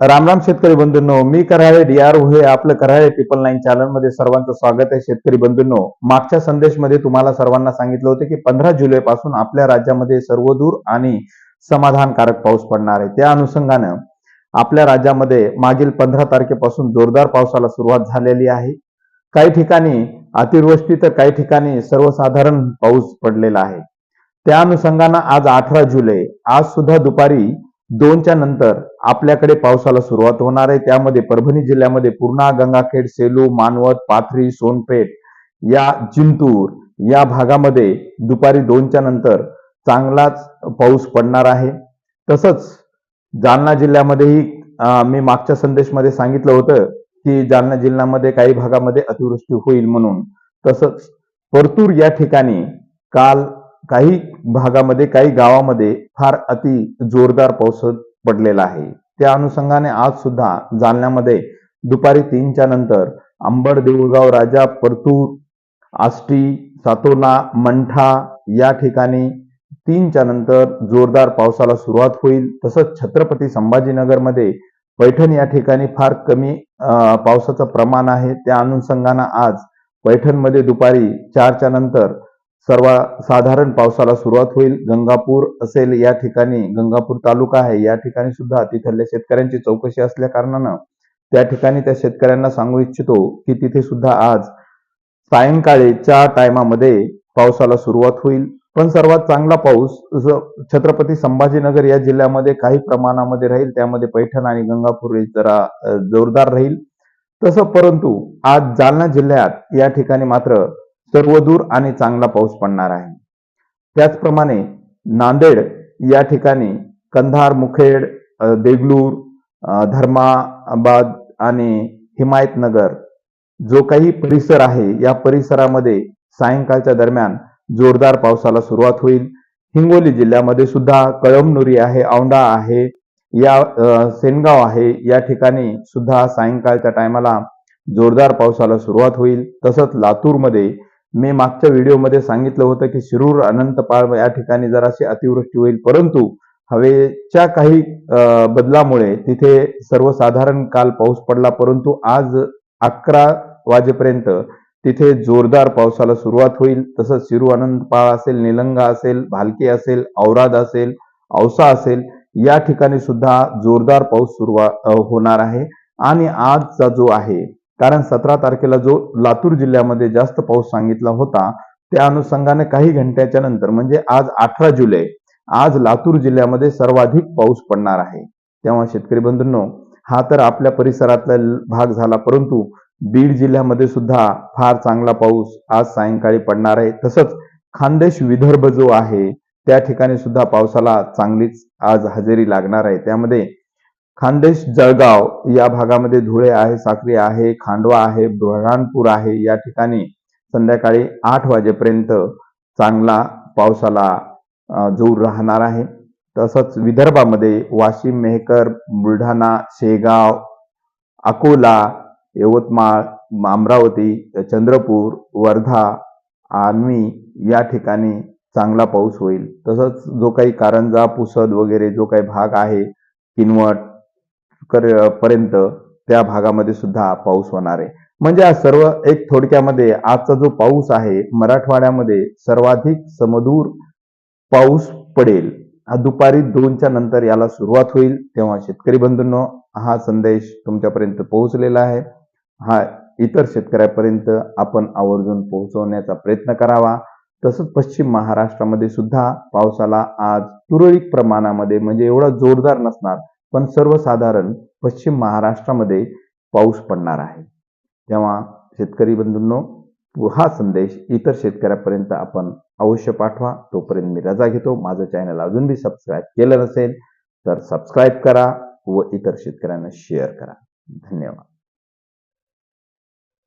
राम राम शेतकरी बंधूंनो मी Karale D R हे आपलं कराळे ट्रिपल नाईन चॅनलमध्ये सर्वांचं स्वागत आहे शेतकरी बंधूंनो. मागच्या संदेशमध्ये तुम्हाला सर्वांना सांगितलं होतं की पंधरा जुलै पासून आपल्या राज्यामध्ये सर्वदूर आणि समाधानकारक पाऊस पडणार आहे. त्या अनुषंगानं आपल्या राज्यामध्ये मागील पंधरा तारखेपासून जोरदार पावसाला सुरुवात झालेली आहे. काही ठिकाणी अतिवृष्टी तर काही ठिकाणी सर्वसाधारण पाऊस पडलेला आहे. त्या अनुषंगानं आज अठरा जुलै आज सुद्धा दुपारी दोनच्या नंतर आपल्याकडे पावसाला सुरुवात होणार आहे. त्यामध्ये परभणी जिल्ह्यामध्ये पूर्णा गंगाखेड सेलू मानवत पाथरी सोनपेठ या जिंतूर या भागामध्ये दुपारी दोनच्या नंतर चांगलाच पाऊस पडणार आहे. तसंच जालना जिल्ह्यामध्येही मी मागच्या संदेशमध्ये सांगितलं होतं की जालना जिल्ह्यामध्ये काही भागामध्ये अतिवृष्टी होईल म्हणून. तसंच परतूर या ठिकाणी काल काही भागामध्ये काही गावामध्ये फार अति जोरदार पाऊस पडलेला आहे. त्या अनुषंगाने आज सुद्धा जालन्यामध्ये दुपारी तीनच्या नंतर अंबड देऊळगाव राजा परतूर आष्टी सातोला मंठा या ठिकाणी तीनच्या नंतर जोरदार पावसाला सुरुवात होईल. तसंच छत्रपती संभाजीनगरमध्ये पैठण या ठिकाणी फार कमी पावसाचं प्रमाण आहे. त्या अनुषंगानं आज पैठणमध्ये दुपारी चारच्या नंतर सर्वसाधारण पावसाला सुरुवात होईल. गंगापूर असेल या ठिकाणी गंगापूर तालुका आहे या ठिकाणी सुद्धा तिथल्या शेतकऱ्यांची चौकशी असल्या कारणानं त्या ठिकाणी त्या शेतकऱ्यांना सांगू इच्छितो की तिथे सुद्धा आज सायंकाळीच्या टायमामध्ये पावसाला सुरुवात होईल. पण सर्वात चांगला पाऊस छत्रपती संभाजीनगर या जिल्ह्यामध्ये काही प्रमाणामध्ये राहील. त्यामध्ये पैठण आणि गंगापूर हे जरा जोरदार राहील. तसं परंतु आज जालना जिल्ह्यात या ठिकाणी मात्र सर्वदूर आणि चांगला पाऊस पडणार आहे. त्याचप्रमाणे नांदेड या ठिकाणी कंधार मुखेड देगलूर धर्माबाद आणि हिमायतनगर जो काही परिसर आहे या परिसरामध्ये सायंकाळच्या दरम्यान जोरदार पावसाला सुरुवात होईल. हिंगोली जिल्ह्यामध्ये सुद्धा कळमनुरी आहे औंढा आहे या सेनगाव आहे या ठिकाणी सुद्धा सायंकाळच्या टायमाला जोरदार पावसाला सुरुवात होईल. तसंच लातूरमध्ये मी मागच्या व्हिडिओमध्ये सांगितलं होतं की शिरूर अनंतपाळ या ठिकाणी जराशी अतिवृष्टी होईल. परंतु हवेच्या काही बदलामुळे तिथे सर्वसाधारण काल पाऊस पडला. परंतु आज अकरा वाजेपर्यंत तिथे जोरदार पावसाला सुरुवात होईल. तसंच शिरू अनंतपाळ असेल निलंगा असेल भालकी असेल औराद असेल औसा असेल या ठिकाणी सुद्धा जोरदार पाऊस सुरुवात होणार आहे. आणि आजचा जो आहे कारण सतरा तारखेला जो लातूर जिल्ह्यामध्ये जास्त पाऊस सांगितला होता त्या अनुषंगाने काही घंट्याच्या नंतर म्हणजे आज अठरा जुलै आज लातूर जिल्ह्यामध्ये सर्वाधिक पाऊस पडणार आहे. तेव्हा शेतकरी बंधूंनो हा तर आपल्या परिसरातला भाग झाला परंतु बीड जिल्ह्यामध्ये सुद्धा फार चांगला पाऊस आज सायंकाळी पडणार आहे. तसंच खानदेश विदर्भ जो आहे त्या ठिकाणी सुद्धा पावसाला चांगलीच आज हजेरी लागणार आहे. त्यामध्ये खानदेश जळगाव या भागामध्ये धुळे आहे साक्री आहे खांडवा आहे बुऱ्हाणपूर आहे. या ठिकाणी संध्याकाळी आठ वाजेपर्यंत चांगला पावसाला जोर राहणार आहे. तसंच विदर्भामध्ये वाशिम मेहकर बुलढाणा शेगाव अकोला यवतमाळ अमरावती चंद्रपूर वर्धा आर्मी या ठिकाणी चांगला पाऊस होईल. तसंच जो काही कारंजा पुसद वगैरे जो काही भाग आहे किनवट पर्यंत त्या भागामध्ये सुद्धा पाऊस होणार आहे. म्हणजे हा सर्व एक थोडक्यामध्ये आजचा जो पाऊस आहे मराठवाड्यामध्ये सर्वाधिक समदूर पाऊस पडेल. हा दुपारी दोनच्या नंतर याला सुरुवात होईल. तेव्हा शेतकरी बंधूंनो हा संदेश तुमच्यापर्यंत पोहोचलेला आहे. हा इतर शेतकऱ्यापर्यंत आपण आवर्जून पोहोचवण्याचा प्रयत्न करावा. तसंच पश्चिम महाराष्ट्रामध्ये सुद्धा पावसाला आज तुरळक प्रमाणामध्ये म्हणजे एवढा जोरदार नसणार पण सर्वसाधारण पश्चिम महाराष्ट्रामध्ये पाऊस पडणार आहे. तेव्हा शेतकरी बंधूंनो हा संदेश इतर शेतकऱ्यापर्यंत आपण अवश्य पाठवा. तोपर्यंत मी रजा घेतो. माझं चॅनल अजून बी सबस्क्राईब केलं नसेल तर सबस्क्राईब करा व इतर शेतकऱ्यांना शेअर करा. धन्यवाद.